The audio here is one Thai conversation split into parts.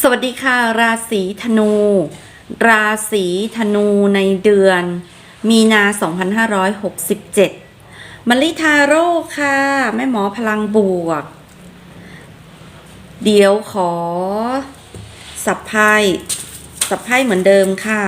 สวัสดีค่ะ ราศีธนู ราศีธนูในเดือน มีนา 2567มาริทาโร่ค่ะ แม่หมอพลังบวก เดี๋ยวขอ สับไพ่สับไพ่เหมือนเดิมค่ะ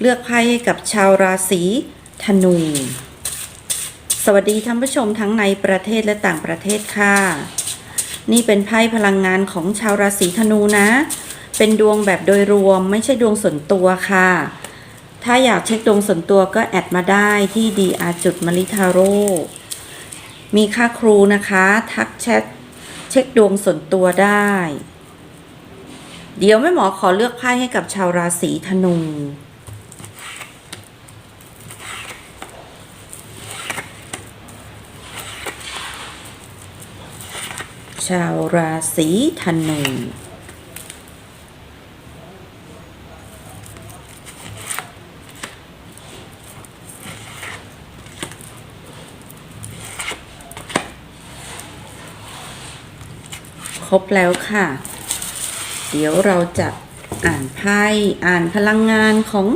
เลือกไพ่ให้กับชาวราศีธนู สวัสดีท่านผู้ชมทั้งในประเทศและต่างประเทศค่ะ นี่เป็นไพ่พลังงานของชาวราศีธนูนะ เป็นดวงแบบโดยรวมไม่ใช่ดวงส่วนตัวค่ะ ถ้าอยากเช็คดวงส่วนตัวก็แอดมาได้ที่ dr จุดมาริทาโร่มีค่าครูนะคะ ทักแชทเช็คดวงส่วนตัวได้ เดี๋ยวแม่หมอขอเลือกไพ่ให้กับชาวราศีธนู ชาวราศีธนูครบแล้วค่ะ เดี๋ยวเราจะอ่านไพ่อ่านพลังงานของ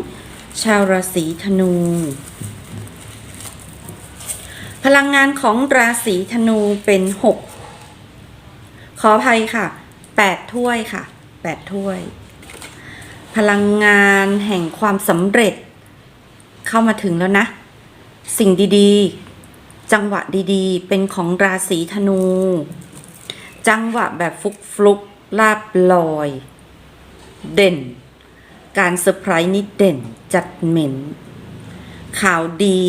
ชาวราศีธนู พลังงานของราศีธนูเป็นหก ขออภัยค่ะแปดถ้วยค่ะแปดถ้วย พลังงานแห่งความสำเร็จ เข้ามาถึงแล้วนะ สิ่งดีๆ จังหวะดีๆ เป็นของราศีธนู จังหวะแบบฟุกฟลุกลาบลอย เด่น การเซอร์ไพรส์นี่เด่นจัดเหม็น ข่าวดี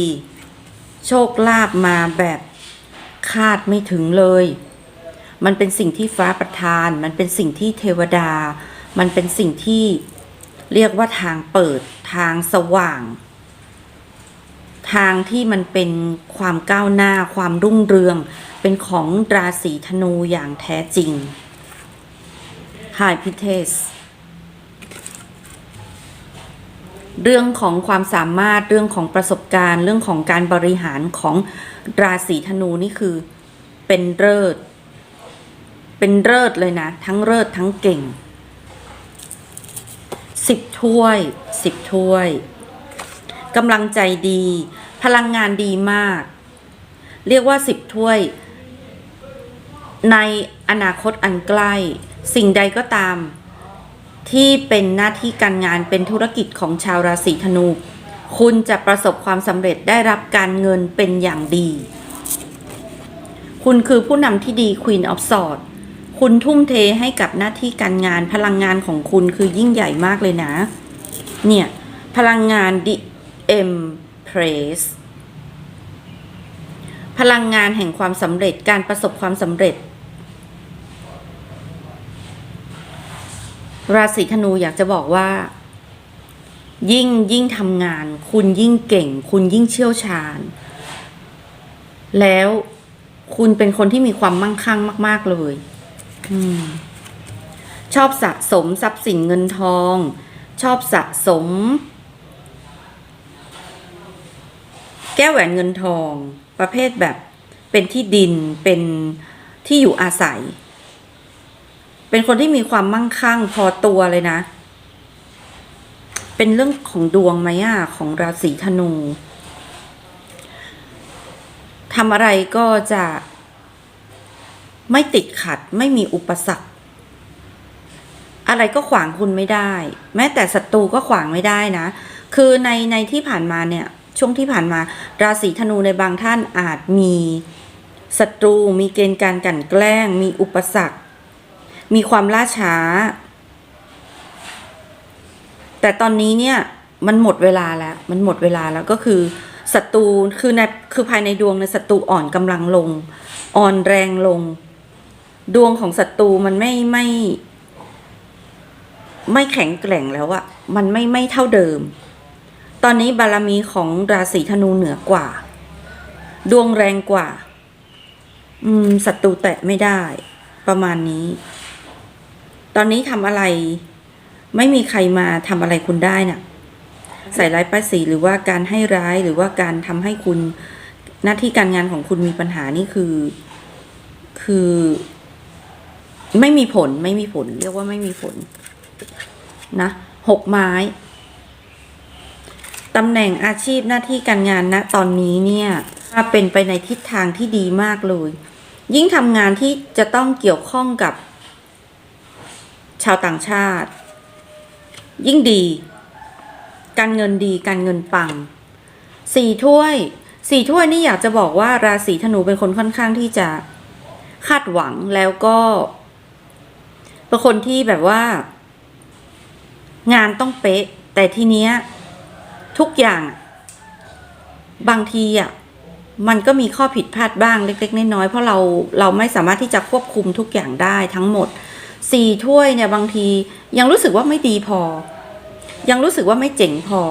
โชคลาภมาแบบคาดไม่ถึงเลย มันเป็นสิ่งที่ฟ้าประทาน มันเป็นสิ่งที่เทวดา มันเป็นสิ่งที่เรียกว่าทางเปิดทางสว่าง ทางที่มันเป็นความก้าวหน้าความรุ่งเรือง เป็นของราศีธนูอย่างแท้จริง High p i t e s เรื่องของความสามารถเรื่องของประสบการณ์ เรื่องของการบริหารของราศีธนูนี่คือเป็นเลิศ เป็นเลิศเลยนะ ทั้งเลิศทั้งเก่งสิบถ้วยสิบถ้วยกำลังใจดี พลังงานดีมาก เรียกว่าสิบถ้วย ในอนาคตอันใกล้ สิ่งใดก็ตาม ที่เป็นหน้าที่การงานเป็นธุรกิจของชาวราศีธนู คุณจะประสบความสำเร็จได้รับการเงินเป็นอย่างดี คุณคือผู้นำที่ดี Queen of Swords คุณทุ่มเทให้กับหน้าที่การงานพลังงานของคุณคือยิ่งใหญ่มากเลยนะ เนี่ย พลังงาน The Empress พลังงานแห่งความสำเร็จการประสบความสำเร็จ ราศีธนูอยากจะบอกว่า ยิ่งยิ่งทำงาน คุณยิ่งเก่ง คุณยิ่งเชี่ยวชาญ แล้วคุณเป็นคนที่มีความมั่งคั่งมาก ๆ เลย ชอบสะสมทรัพย์สินเงินทอง ชอบสะสม แก้วแหวนเงินทอง ประเภทแบบเป็นที่ดินเป็นที่อยู่อาศัย เป็นคนที่มีความมั่งคั่งพอตัวเลยนะ เป็นเรื่องของดวงไหมอะของราศีธนูทำอะไรก็จะ ไม่ติดขัดไม่มีอุปสรรค อะไรก็ขวางคุณไม่ได้ แม้แต่ศัตรูก็ขวางไม่ได้นะ คือในในที่ผ่านมาเนี่ย ช่วงที่ผ่านมา ราศีธนูในบางท่านอาจมีศัตรูมีเกณฑ์การกลั่นแกล้ง มีอุปสรรค มีความล่าช้า แต่ตอนนี้เนี่ยมันหมดเวลาแล้ว มันหมดเวลาแล้วก็คือศัตรูคือในคือภายในดวงในศัตรูอ่อนกำลังลง อ่อนแรงลง ดวงของศัตรูมันไม่ไม่ ไม่แข็งแกร่งแล้วอะมันไม่ไม่เท่าเดิม ตอนนี้บารมีของราศีธนูเหนือกว่า ดวงแรงกว่า อืมศัตรูแตะไม่ได้ ประมาณนี้ ตอนนี้ทำอะไร ไม่มีใครมาทำอะไรคุณได้น่ะใส่ร้ายป้ายสีหรือว่าการให้ร้ายหรือว่าการทำให้คุณหน้าที่การงานของคุณมีปัญหานี่คือ คือ ไม่มีผลไม่มีผล เรียกว่าไม่มีผล นะหกไม้ตำแหน่งอาชีพหน้าที่การงานณตอนนี้เนี่ยเป็นไปในทิศทางที่ดีมากเลย ยิ่งทำงานที่จะต้องเกี่ยวข้องกับ ชาวต่างชาติ ยิ่งดี การเงินดีการเงินปังสี่ถ้วยสี่ถ้วยนี่อยากจะบอกว่าราศีธนูเป็นคนค่อนข้างที่จะคาดหวังแล้วก็ ป็นคนที่แบบว่า งานต้องเป๊ะ แต่ทีเนี้ย ทุกอย่าง บางทีอะมันก็มีข้อผิดพลาดบ้างเล็ก ๆ น้อยๆเพราะเราเราไม่สามารถที่จะควบคุมทุกอย่างได้ทั้งหมดสี่ถ้วยเนี่ยบางทียังรู้สึกว่าไม่ดีพอ ยังรู้สึกว่าไม่เจ๋งพอ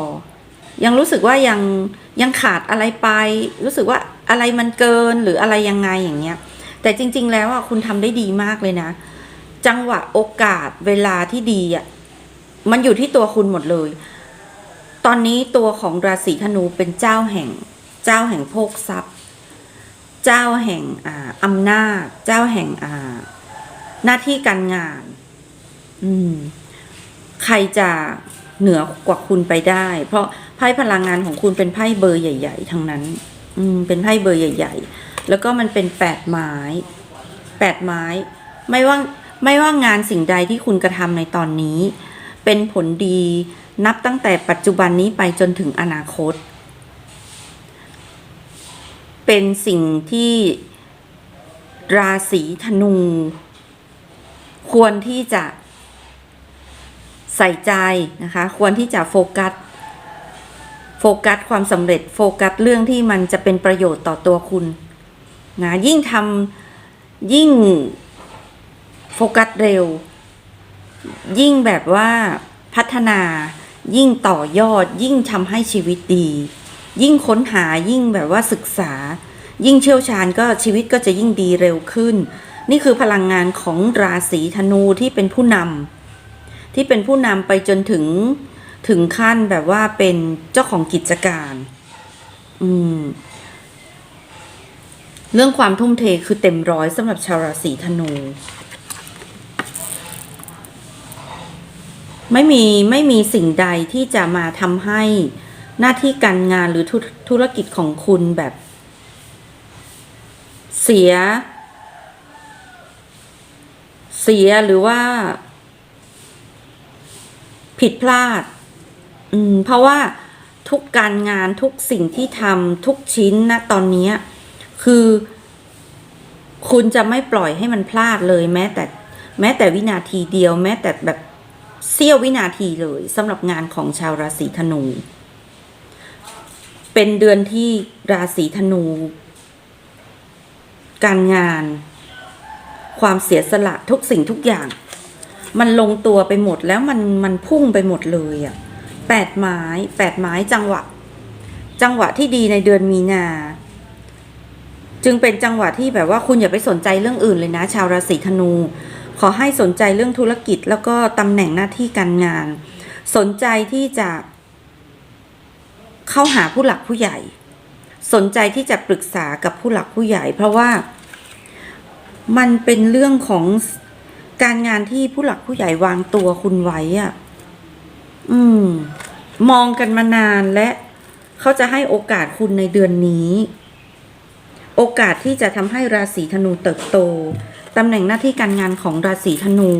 ยังรู้สึกว่ายังยังขาดอะไรไป รู้สึกว่าอะไรมันเกินหรืออะไรยังไงอย่างเงี้ย แต่จริง ๆ แล้วอะคุณทำได้ดีมากเลยนะ จังหวะโอกาสเวลาที่ดีอะมันอยู่ที่ตัวคุณหมดเลย ตอนนี้ตัวของราศีธนูเป็นเจ้าแห่ง เจ้าแห่งโภคทรัพย์ เจ้าแห่งอ่าอำนาจ เจ้าแห่งอ่าหน้าที่การงาน อืม ใครจะเหนือกว่าคุณไปได้ เพราะไพ่พลังงานของคุณเป็นไพ่เบอร์ใหญ่ ๆ ทั้งนั้น อืม เป็นไพ่เบอร์ใหญ่ ๆ แล้วก็มันเป็นแปดไม้แปดไม้ ไม่ว่า ไม่ว่างานสิ่งใดที่คุณกระทำในตอนนี้ เป็นผลดีนับตั้งแต่ปัจจุบันนี้ไปจนถึงอนาคต เป็นสิ่งที่ราศีธนู ควรที่จะใส่ใจนะคะ ควรที่จะโฟกัสโฟกัสความสำเร็จโฟกัสเรื่องที่มันจะเป็นประโยชน์ต่อตัวคุณนะยิ่งทำยิ่ง โฟกัสเร็ว ยิ่งแบบว่าพัฒนา ยิ่งต่อยอด ยิ่งทำให้ชีวิตดี ยิ่งค้นหายิ่งแบบว่าศึกษา ยิ่งเชี่ยวชาญก็ชีวิตก็จะยิ่งดีเร็วขึ้น นี่คือพลังงานของราศีธนูที่เป็นผู้นำที่เป็นผู้นำไปจนถึงถึงขั้นแบบว่าเป็นเจ้าของกิจการ อืม เรื่องความทุ่มเทคือเต็มร้อยสำหรับชาวราศีธนู ไม่มีไม่มีสิ่งใดที่จะมาทำให้หน้าที่การงานหรือธุธุรกิจของคุณแบบ เสีย เสียหรือว่า ผิดพลาด อืม เพราะว่าทุกการงานทุกสิ่งที่ทำทุกชิ้นนะตอนนี้คือ คุณจะไม่ปล่อยให้มันพลาดเลยแม้แต่ แม้แต่วินาทีเดียว แม้แต่แบบ เสี้ยววินาทีเลยสำหรับงานของชาวราศีธนู เป็นเดือนที่ราศีธนู การงาน ความเสียสละทุกสิ่งทุกอย่าง มันลงตัวไปหมดแล้วมันมันพุ่งไปหมดเลยอะ่ะแปดไม้แปดไม้จังหวะ จังหวะที่ดีในเดือนมีนา จึงเป็นจังหวะที่แบบว่าคุณอย่าไปสนใจเรื่องอื่นเลยนะ ชาวราศีธนู ขอให้สนใจเรื่องธุรกิจแล้วก็ตำแหน่งหน้าที่การงาน สนใจที่จะ เข้าหาผู้หลักผู้ใหญ่ สนใจที่จะปรึกษากับผู้หลักผู้ใหญ่ เพราะว่ามันเป็นเรื่องของการงานที่ผู้หลักผู้ใหญ่วางตัวคุณไว้อะอืม มองกันมานานและเขาจะให้โอกาสคุณในเดือนนี้ โอกาสที่จะทำให้ราศีธนูเติบโตตำแหน่งหน้าที่การงานของราศีธนู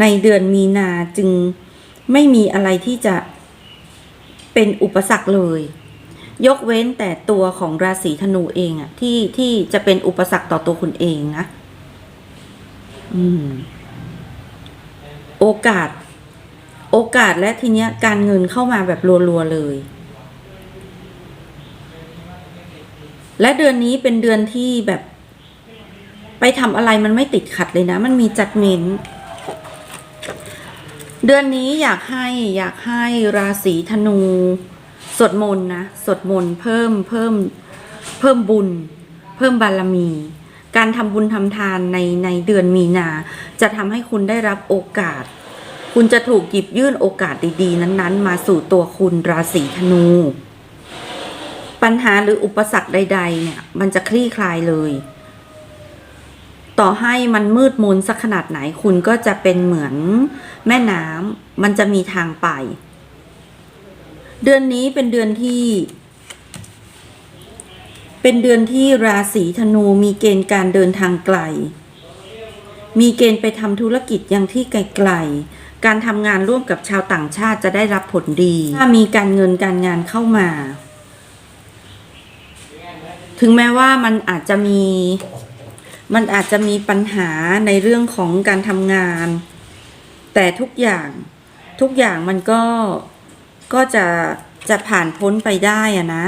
ในเดือนมีนาจึงไม่มีอะไรที่จะเป็นอุปสรรคเลย ยกเว้นแต่ตัวของราศีธนูเองอะที่ที่จะเป็นอุปสรรคต่อตัวคุณเองนะอืม โอกาส โอกาสและทีเนี้ยการเงินเข้ามาแบบรัวๆเลย และเดือนนี้เป็นเดือนที่แบบ ไปทำอะไรมันไม่ติดขัดเลยนะ มันมีจัดเมนเดือนนี้อยากให้อยากให้ราศีธนูสวดมนต์นะสวดมนต์เพิ่มเพิ่มเพิ่มบุญ เพิ่มบารมี การทำบุญทำทานในในเดือนมีนา จะทำให้คุณได้รับโอกาส คุณจะถูกหยิบยื่นโอกาสดีๆ นั้น ๆ มาสู่ตัวคุณราศีธนู ปัญหาหรืออุปสรรคใด ๆ เนี่ย มันจะคลี่คลายเลย ต่อให้มันมืดมนสักขนาดไหนคุณก็จะเป็นเหมือนแม่น้ำมันจะมีทางไป เดือนนี้เป็นเดือนที่ เป็นเดือนที่ราศีธนูมีเกณฑ์การเดินทางไกล มีเกณฑ์ไปทำธุรกิจย่างที่ไกลๆ การทำงานร่วมกับชาวต่างชาติจะได้รับผลดี ถ้ามีการเงินการงานเข้ามา ถึงแม้ว่ามันอาจจะมี มันอาจจะมีปัญหาในเรื่องของการทำงาน แต่ทุกอย่างทุกอย่างมันก็ก็จะจะผ่านพ้นไปได้อะนะ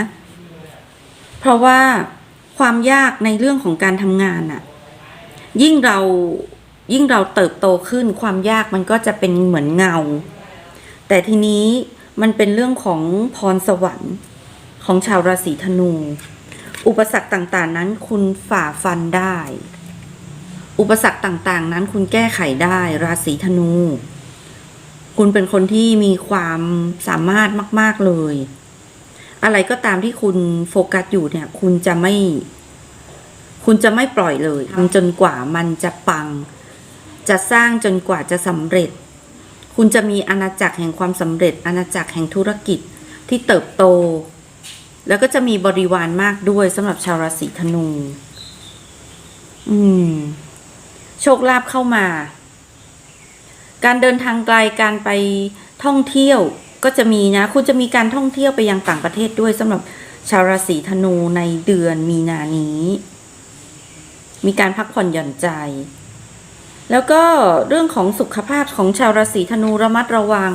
เพราะว่าความยากในเรื่องของการทำงานอะยิ่งเรายิ่งเราเติบโตขึ้นความยากมันก็จะเป็นเหมือนเงา แต่ทีนี้มันเป็นเรื่องของพรสวรรค์ของชาวราศีธนู อุปสรรคต่างๆ นั้นคุณฝ่าฟันได้ อุปสรรคต่างๆ นั้นคุณแก้ไขได้ ราศีธนู คุณเป็นคนที่มีความสามารถมาก ๆเลย อะไรก็ตามที่คุณโฟกัสอยู่เนี่ย คุณจะไม่ คุณจะไม่ปล่อยเลยทำจนกว่ามันจะปัง จะสร้างจนกว่าจะสำเร็จ คุณจะมีอาณาจักรแห่งความสำเร็จ อาณาจักรแห่งธุรกิจที่เติบโต แล้วก็จะมีบริวารมากด้วยสำหรับชาวราศีธนู อืม โชคลาภเข้ามา การเดินทางไกลการไปท่องเที่ยวก็จะมีนะ คุณจะมีการท่องเที่ยวไปยังต่างประเทศด้วยสำหรับชาวราศีธนูในเดือนมีนานี้ มีการพักผ่อนหย่อนใจ แล้วก็เรื่องของสุขภาพของชาวราศีธนูระมัดระวัง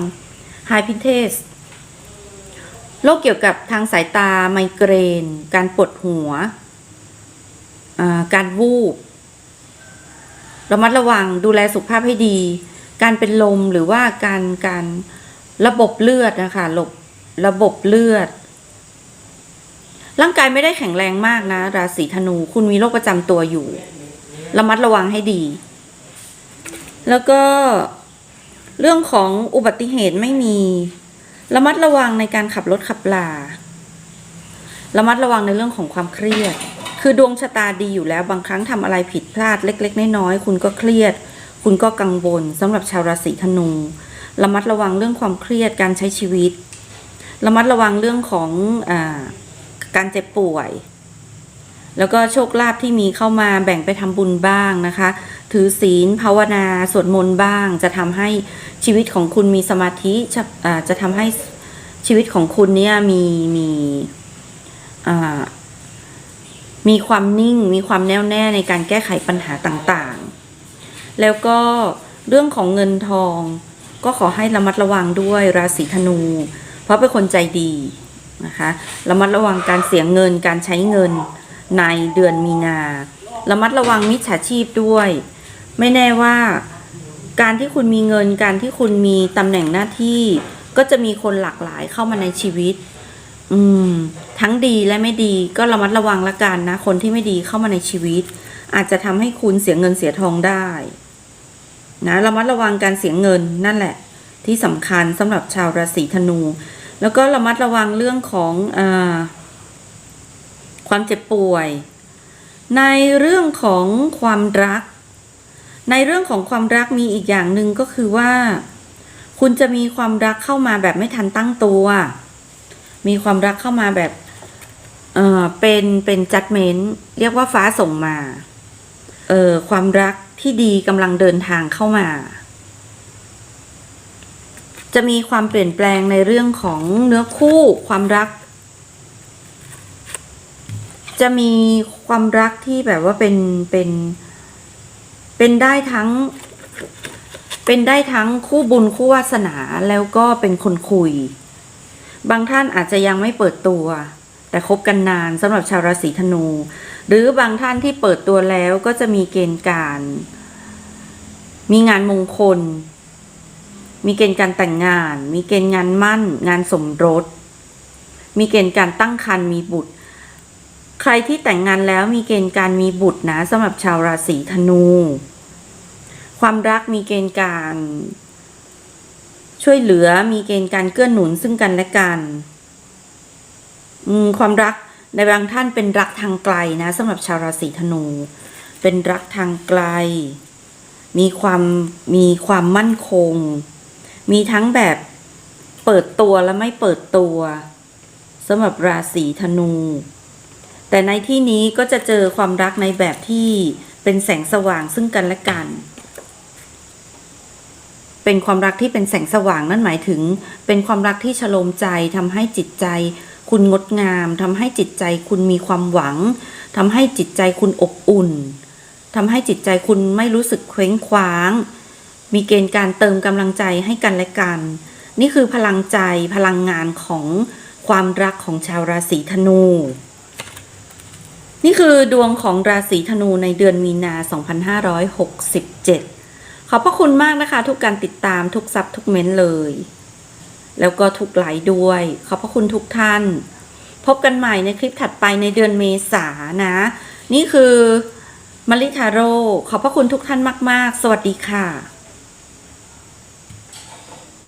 ไฮพิเทส โรคเกี่ยวกับทางสายตาไมเกรน การปวดหัว การวูบระมัดระวังดูแลสุขภาพให้ดี การเป็นลมหรือว่าการการระบบเลือดนะคะระบระบบเลือด ร่างกายไม่ได้แข็งแรงมากนะ ราศีธนู คุณมีโรคประจำตัวอยู่ ระมัดระวังให้ดี แล้วก็เรื่องของอุบัติเหตุไม่มี ระมัดระวังในการขับรถขับลา ระมัดระวังในเรื่องของความเครียด คือดวงชะตาดีอยู่แล้วบางครั้งทำอะไรผิดพลาดเล็ก ๆ น้อยๆคุณก็เครียด คุณก็กังวลสำหรับชาวราศีธนู ระมัดระวังเรื่องความเครียดการใช้ชีวิต ระมัดระวังเรื่องของอการเจ็บป่วย แล้วก็โชคลาภที่มีเข้ามาแบ่งไปทำบุญบ้างนะคะ ถือศีลภาวนาสวดมนต์บ้าง จะทำให้ชีวิตของคุณมีสมาธิจะจะทำให้ชีวิตของคุณเนี่ยมีมีมีความนิ่งมีความแน่วแน่ในการแก้ไขปัญหาต่างๆ แล้วก็เรื่องของเงินทองก็ขอให้ระมัดระวังด้วยราศีธนู เพราะเป็นคนใจดีนะคะระมัดระวังการเสียเงินการใช้เงินในเดือนมีนา ระมัดระวังมิจฉาชีพด้วย ไม่แน่ว่า การที่คุณมีเงิน การที่คุณมีตำแหน่งหน้าที่ ก็จะมีคนหลากหลายเข้ามาในชีวิต อืม ทั้งดีและไม่ดีก็ระมัดระวังละกันนะ คนที่ไม่ดีเข้ามาในชีวิต อาจจะทำให้คุณเสียเงินเสียทองได้ นะระมัดระวังการเสียเงินนั่นแหละ ที่สำคัญสำหรับชาวราศีธนู แล้วก็ระมัดระวังเรื่องของอความเจ็บป่วย ในเรื่องของความรัก ในเรื่องของความรักมีอีกอย่างหนึ่งก็คือว่า คุณจะมีความรักเข้ามาแบบไม่ทันตั้งตัว มีความรักเข้ามาแบบเออเป็นเป็นจัดเมนต์เรียกว่าฟ้าส่งมาเออความรักที่ดีกำลังเดินทางเข้ามา จะมีความเปลี่ยนแปลงในเรื่องของเนื้อคู่ความรัก จะมีความรักที่แบบว่าเป็นเป็นเเป็นได้ทั้ง เป็นได้ทั้งคู่บุญคู่วาสนาแล้วก็เป็นคนคุย บางท่านอาจจะยังไม่เปิดตัว แต่คบกันนานสำหรับชาวราศีธนู หรือบางท่านที่เปิดตัวแล้วก็จะมีเกณฑ์การ มีงานมงคล มีเกณฑ์การแต่งงาน มีเกณฑ์งานมั่น งานสมรส มีเกณฑ์การตั้งครรภ์มีบุตร ใครที่แต่งงานแล้วมีเกณฑ์การมีบุตรนะสำหรับชาวราศีธนู ความรักมีเกณฑ์การ ช่วยเหลือมีเกณฑ์การเกื้อหนุนซึ่งกันและกันความรักในบางท่านเป็นรักทางไกลนะสำหรับชาวราศีธนู เป็นรักทางไกล มีความมีความมั่นคง มีทั้งแบบเปิดตัวและไม่เปิดตัวสำหรับราศีธนู แต่ในที่นี้ก็จะเจอความรักในแบบที่เป็นแสงสว่างซึ่งกันและกัน เป็นความรักที่เป็นแสงสว่างนั่นหมายถึง เป็นความรักที่ฉโลมใจทำให้จิตใจ คุณงดงามทำให้จิตใจคุณมีความหวังทำให้จิตใจคุณอบอุ่นทำให้จิตใจคุณไม่รู้สึกเคว้งคว้าง มีเกณฑ์การเติมกำลังใจให้กันและกัน นี่คือพลังใจพลังงานของความรักของชาวราศีธนู นี่คือดวงของราศีธนูในเดือนมีนา 2567 ขอบพระคุณมากนะคะ ทุกการติดตามทุกซับทุกเม้นต์เลย แล้วก็ทุกไลค์ด้วย ขอบพระคุณทุกท่าน พบกันใหม่ในคลิปถัดไปในเดือนเมษานะ นี่คือมาริทาโร่ขอบพระคุณทุกท่านมาก ๆ สวัสดีค่ะ